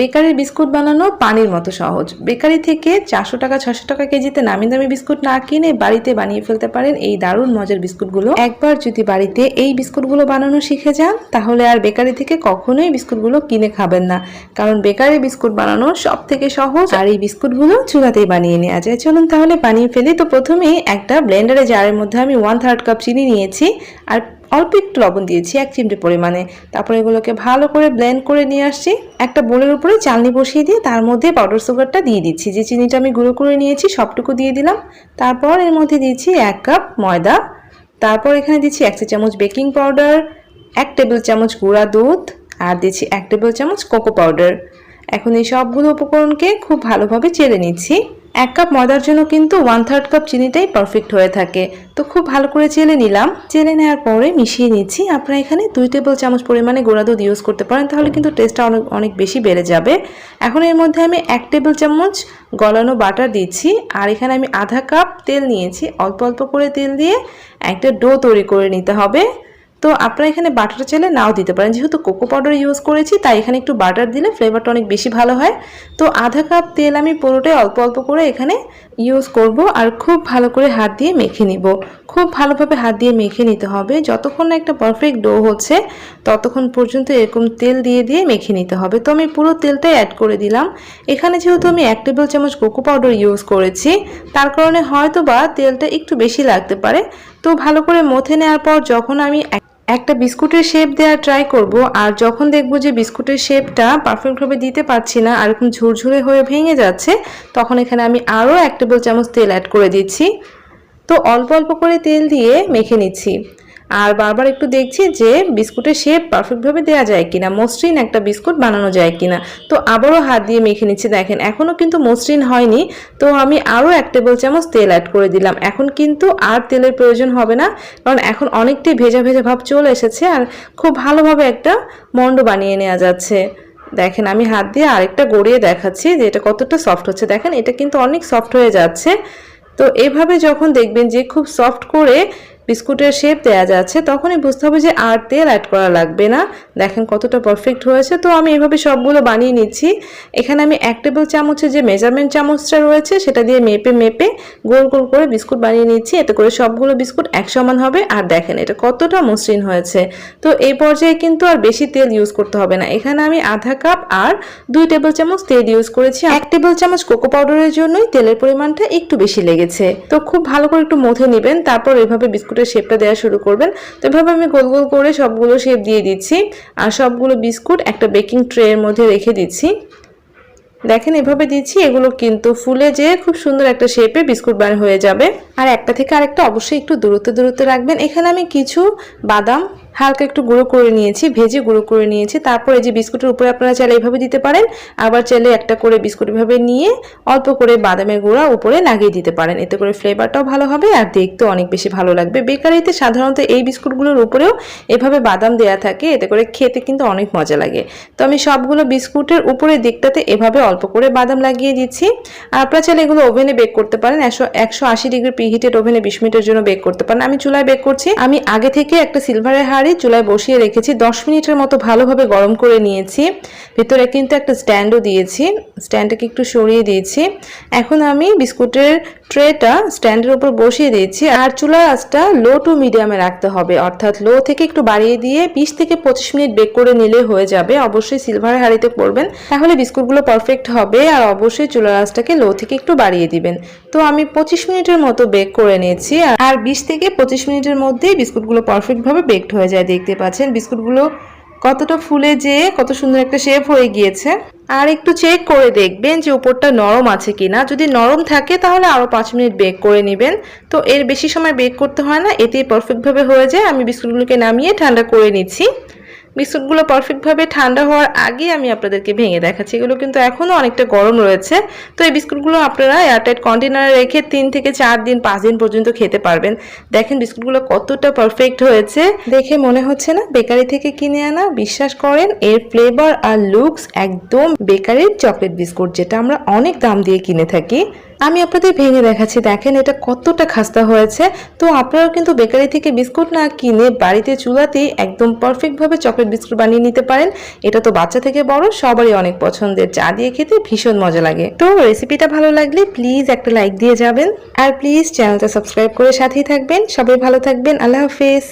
বেকারির বিস্কুট বানানো পানির মতো সহজ। বেকারি থেকে চারশো টাকা ছশো টাকা কেজিতে নামি দামি বিস্কুট না কিনে বাড়িতে বানিয়ে ফেলতে পারেন এই দারুণ মজার বিস্কুটগুলো। একবার যদি বাড়িতে এই বিস্কুটগুলো বানানো শিখে যান, তাহলে আর বেকারি থেকে কখনোই বিস্কুটগুলো কিনে খাবেন না। কারণ বেকারি বিস্কুট বানানো সব থেকে সহজ আর এই বিস্কুটগুলো চুলাতেই বানিয়ে নেওয়া যায়। চলুন তাহলে বানিয়ে ফেলি। তো প্রথমেই একটা ব্লেন্ডারে জারের মধ্যে আমি ওয়ান থার্ড কাপ চিনি নিয়েছি। আর অল্প একটু লবণ দিয়েছি, এক চিমটি পরিমাণে। তারপরে এগুলোকে ভালো করে ব্লেন্ড করে নিয়ে আসছি। একটা বোলের উপরে চালনি বসিয়ে দিয়ে তার মধ্যে পাউডার সুগারটা দিয়ে দিচ্ছি। যে চিনিটা আমি গুঁড়ো করে নিয়েছি, সবটুকু দিয়ে দিলাম। তারপর এর মধ্যে দিয়েছি এক কাপ ময়দা। তারপর এখানে দিচ্ছি এক চামচ বেকিং পাউডার এক টেবিল চামচ গুঁড়া দুধ, আর দিচ্ছি এক টেবিল চামচ কোকো পাউডার এখন এই সবগুলো উপকরণকে খুব ভালোভাবে চেলে নিচ্ছি। এক কাপ ময়দার জন্য কিন্তু ওয়ান থার্ড কাপ চিনিটাই পারফেক্ট হয়ে থাকে। তো খুব ভালো করে চেলে নিলাম। চেলে নেওয়ার পরে মিশিয়ে নিচ্ছি। আপনারা এখানে দুই টেবিল চামচ পরিমাণে গোড়া দুধ ইউজ করতে পারেন, তাহলে কিন্তু টেস্টটা অনেক অনেক বেশি বেড়ে যাবে। এখন এর মধ্যে আমি এক টেবিল চামচ গলানো বাটার দিচ্ছি। আর এখানে আমি আধা কাপ তেল নিয়েছি। অল্প অল্প করে তেল দিয়ে একটা ডো তৈরি করে নিতে হবে। তো আপনারা এখানে বাটার চাইলে নাও দিতে পারেন। যেহেতু কোকো পাউডার ইউজ করেছি, তাই এখানে একটু বাটার দিলে ফ্লেভারটা অনেক বেশি ভালো হয়। তো আধা কাপ তেল আমি পুরোটাই অল্প অল্প করে এখানে ইউজ করব আর খুব ভালো করে হাত দিয়ে মেখে নিব। খুব ভালোভাবে হাত দিয়ে মেখে নিতে হবে। যতক্ষণ না একটা পারফেক্ট ডো হচ্ছে, ততক্ষণ পর্যন্ত এরকম তেল দিয়ে দিয়ে মেখে নিতে হবে। তো আমি পুরো তেলটাই অ্যাড করে দিলাম। এখানে যেহেতু আমি এক টেবিল চামচ কোকো পাউডার ইউজ করেছি, তার কারণে হয়তো বা তেলটা একটু বেশি লাগতে পারে। তো ভালো করে মথে নেওয়ার পর যখন আমি একটা বিস্কুটের শেপ দেওয়া ট্রাই করব, আর যখন দেখব যে বিস্কুটের শেপটা পারফেক্টভাবে দিতে পারছি না, আর এরকম ঝুরঝুরে হয়ে ভেঙে যাচ্ছে, তখন এখানে আমি আরও এক টেবিল চামচ তেল অ্যাড করে দিচ্ছি। তো অল্প অল্প করে তেল দিয়ে মেখে নিচ্ছি। আর বারবার একটু দেখছি যে বিস্কুটের শেপ পারফেক্টভাবে দেওয়া যায় কিনা, মসৃণ একটা বিস্কুট বানানো যায় কিনা। তো আবারও হাত দিয়ে মেখে নিচ্ছি, দেখেন এখনও কিন্তু মসৃণ হয়নি। তো আমি আরও এক টেবিল চামচ তেল অ্যাড করে দিলাম। এখন কিন্তু আর তেলের প্রয়োজন হবে না, কারণ এখন অনেকটাই ভেজা ভেজা ভাব চলে এসেছে আর খুব ভালোভাবে একটা মন্ড বানিয়ে নেওয়া যাচ্ছে। দেখেন, আমি হাত দিয়ে আরেকটা গড়িয়ে দেখাচ্ছি যে এটা কতটা সফট হচ্ছে। দেখেন, এটা কিন্তু অনেক সফট হয়ে যাচ্ছে। তো এভাবে যখন দেখবেন যে খুব সফট করে বিস্কুটের শেপ দেওয়া যাচ্ছে, তখনই বুঝতে হবে যে আর তেল অ্যাড করা লাগবে না। দেখেন কতটা পারফেক্ট হয়েছে। তো আমি এভাবে সবগুলো বানিয়ে নিচ্ছি। এখানে আমি এক টেবিল চামচের যে মেজারমেন্ট চামচটা রয়েছে, সেটা দিয়ে মেপে মেপে গোল গোল করে বিস্কুট বানিয়ে নিচ্ছি। এতে করে সবগুলো বিস্কুট এক সমান হবে। আর দেখেন, এটা কতটা মসৃণ হয়েছে। তো এই পর্যায়ে কিন্তু আর বেশি তেল ইউজ করতে হবে না। এখানে আমি আধা কাপ আর দুই টেবিল চামচ তেল ইউজ করেছি। এক টেবিল চামচ কোকো পাউডারের জন্যই তেলের পরিমাণটা একটু বেশি লেগেছে। তো খুব ভালো করে একটু মথে নেবেন, তারপর এভাবে বিস্কুটের শেপটা দেওয়া শুরু করবেন। তো এভাবে আমি গোল গোল করে সবগুলো শেপ দিয়ে দিচ্ছি। আর সবগুলো বিস্কুট একটা বেকিং ট্রের মধ্যে রেখে দিচ্ছি। দেখেন এভাবে দিচ্ছি, এগুলো কিন্তু ফুলে যেয়ে খুব সুন্দর একটা শেপে বিস্কুট বার হয়ে যাবে। আর একটা থেকে আরেকটা অবশ্যই একটু দূরত্ব দূরত্ব রাখবেন। এখানে আমি কিছু বাদাম হালকা একটু গুঁড়ো করে নিয়েছি, ভেজে গুঁড়ো করে নিয়েছি। তারপর এই যে বিস্কুটের উপরে আপনারা চাইলে এইভাবে দিতে পারেন, আবার চাইলে একটা করে বিস্কুট এভাবে নিয়ে অল্প করে বাদামের গুঁড়া উপরে লাগিয়ে দিতে পারেন। এতে করে ফ্লেভারটাও ভালো হবে আর দেখতেও অনেক বেশি ভালো লাগবে। বেকারিতে সাধারণত এই বিস্কুটগুলোর উপরেও এভাবে বাদাম দেয়া থাকে, এতে করে খেতে কিন্তু অনেক মজা লাগে। তো আমি সবগুলো বিস্কুটের উপরের দিকটাতে এভাবে অল্প করে বাদাম লাগিয়ে দিচ্ছি। আর আপনারা চাইলে এগুলো ওভেনে বেক করতে পারেন, একশো একশো আশি ডিগ্রি প্রিহিটেড ওভেনে বিশ মিনিটের জন্য বেক করতে পারেন। আমি চুলায় বেক করছি। আমি আগে থেকে একটা সিলভারের হাঁড়ি চুলায় বসিয়ে রেখেছি। দশ মিনিটের মতো ভালোভাবে গরম করে নিয়েছি। ভিতরে কিন্তু একটা স্ট্যান্ডও দিয়েছি। স্ট্যান্ডটাকে একটু সরিয়ে দিয়েছি। এখন আমি বিস্কুটের ট্রেটা স্ট্যান্ডের উপর বসিয়ে দিয়েছি। আর চুলার আঁচটা লো টু মিডিয়ামে রাখতে হবে। অর্থাৎ লো থেকে একটু বাড়িয়ে দিয়ে বিশ থেকে পঁচিশ মিনিট বেক করে নিলে হয়ে যাবে। অবশ্যই সিলভার হাঁড়িতে করবেন। তাহলে বিস্কুটগুলো পারফেক্ট হবে আর অবশ্যই চুলার আঁচটাকে লো থেকে একটু বাড়িয়ে দিবেন। তো আমি পঁচিশ মিনিটের মতো বেক করে নিয়েছি। আর- আর বিশ থেকে পঁচিশ মিনিটের মধ্যেই বিস্কুটগুলো পারফেক্টভাবে বেকড হয়ে যায় দেখতে পাচ্ছেন বিস্কুটগুলো কতটা ফুলে যেয়ে কত সুন্দর একটা শেপ হয়ে গিয়েছে। আর একটু চেক করে দেখবেন যে উপরটা নরম আছে কিনা। যদি নরম থাকে তাহলে আরও পাঁচ মিনিট বেক করে নেবেন। তো এর বেশি সময় বেক করতে হয় না, এতেই পারফেক্টভাবে হয়ে যায়। আমি বিস্কুটগুলোকে নামিয়ে ঠান্ডা করে নিচ্ছি। বিস্কুটগুলো পারফেক্টভাবে ঠান্ডা হওয়ার আগে আমি আপনাদেরকে ভেঙে দেখাচ্ছি। এগুলো কিন্তু এখনও অনেকটা গরম রয়েছে। তো এই বিস্কুটগুলো আপনারা এয়ারটাইট কন্টেনারে রেখে তিন থেকে চার দিন, পাঁচ দিন পর্যন্ত খেতে পারবেন। দেখেন বিস্কুটগুলো কতটা পারফেক্ট হয়েছে। দেখে মনে হচ্ছে না বেকারি থেকে কিনে আনা। বিশ্বাস করেন, এর ফ্লেভার আর লুকস একদম বেকারির চকলেট বিস্কুট যেটা আমরা অনেক দাম দিয়ে কিনে থাকি। আমি আপনাদের ভেঙে দেখাচ্ছি, দেখেন এটা কতটা খাস্তা হয়েছে। তো আপনারাও কিন্তু বেকারি থেকে বিস্কুট না কিনে বাড়িতে চুলাতেই একদম পারফেক্টভাবে চকলেট বিস্কুট বানিয়ে নিতে পারেন। এটা তো বাচ্চা থেকে বড়, সবারই অনেক পছন্দের। চা দিয়ে খেতে ভীষণ মজা লাগে। তো রেসিপিটা ভালো লাগলে প্লিজ একটা লাইক দিয়ে যাবেন। আর প্লিজ চ্যানেলটা সাবস্ক্রাইব করে সাথেই থাকবেন। সবাই ভালো থাকবেন। আল্লাহ হাফেজ।